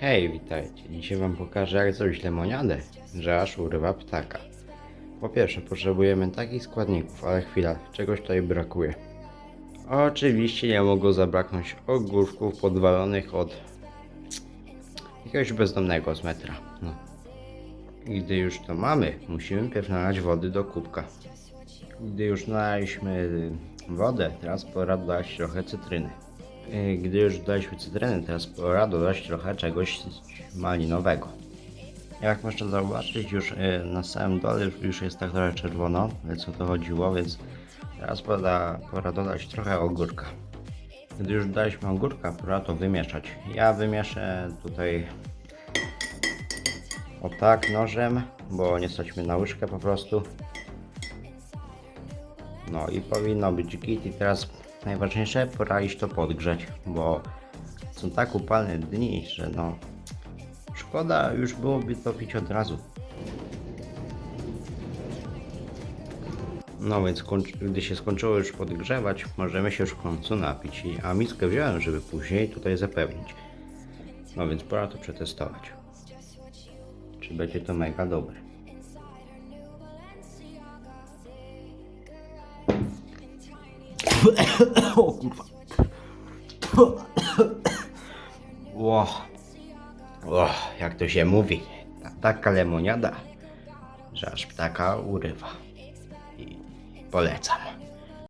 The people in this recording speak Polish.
Hej, witajcie. Dzisiaj wam pokażę jak zrobić lemoniadę, że aż urywa ptaka. Po pierwsze potrzebujemy takich składników, ale chwila, czegoś tutaj brakuje. Oczywiście nie mogło zabraknąć ogórków podwalonych od jakiegoś bezdomnego z metra. No. Gdy już to mamy, musimy pierw nalać wody do kubka. Gdy już nalaliśmy wodę, teraz pora dodać trochę cytryny. Yy, Gdy już dodaliśmy cytryny, teraz pora dodać trochę czegoś malinowego. Jak można zauważyć, już yy, na samym dole już jest tak trochę czerwono, więc o to chodziło, więc teraz pora, pora dodać trochę ogórka. Gdy już dodaliśmy ogórka, pora to wymieszać. Ja wymieszę tutaj o tak nożem, bo nie stać mnie na łyżkę po prostu. No i powinno być git i teraz najważniejsze pora iść to podgrzeć, bo są tak upalne dni, że no szkoda już byłoby to pić od razu. No więc gdy się skończyło już podgrzewać, możemy się już w końcu napić. A miskę wziąłem, żeby później tutaj zapełnić. No więc pora to przetestować. Czy będzie to mega dobre. O kurwa. Ło. Ło, jak to się mówi. Ta- Taka lemoniada, że aż ptaka urywa. I polecam.